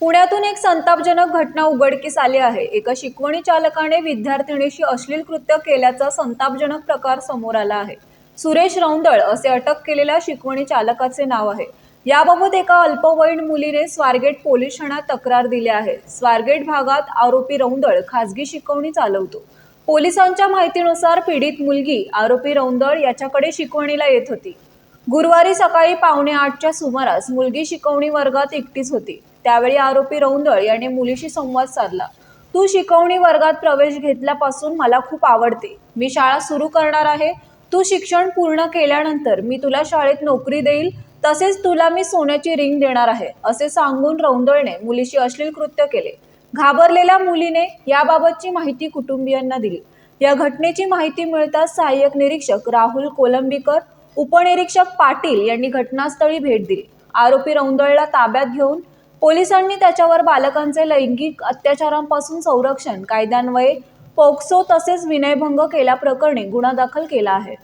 पुण्यातून एक संतापजनक घटना उघडकीस आली आहे. एका शिकवणी चालकाने विद्यार्थिनीशी अश्लील कृत्य केल्याचा संतापजनक प्रकार समोर आला आहे. सुरेश रौंदळ असे अटक केलेल्या शिकवणी चालकाचे नाव आहे. याबाबत एका अल्पवयीन मुलीने स्वारगेट पोलीस ठाण्यात तक्रार दिली आहे. स्वारगेट भागात आरोपी रौंदळ खासगी शिकवणी चालवतो. पोलिसांच्या माहितीनुसार पीडित मुलगी आरोपी रौंदळ याच्याकडे शिकवणीला येत होती. गुरुवारी सकाळी पावणे आठच्या सुमारास मुलगी शिकवणी वर्गात एकटीच होती. त्यावेळी आरोपी रौंदळ याने मुलीशी संवाद साधला. तू शिकवणी वर्गात प्रवेश घेतल्यापासून मला खूप आवडते. मी शाळा सुरू करणार आहे. तू शिक्षण पूर्ण केल्यानंतर मी तुला शाळेत नोकरी देईल. तसेच तुला मी सोन्याची रिंग देणार आहे असे सांगून रौंदळने मुलीशी अश्लील कृत्य केले. घाबरलेल्या मुलीने याबाबतची माहिती कुटुंबियांना दिली. या घटनेची माहिती मिळताच सहाय्यक निरीक्षक राहुल कोलंबीकर उपनिरीक्षक पाटील यांनी घटनास्थळी भेट दिली. आरोपी रौंदळला ताब्यात घेऊन पोलिसांनी त्याच्यावर बालकांचे लैंगिक अत्याचारांपासून संरक्षण कायद्यान्वये पोक्सो तसेच विनयभंग केल्याप्रकरणी गुन्हा दाखल केला आहे.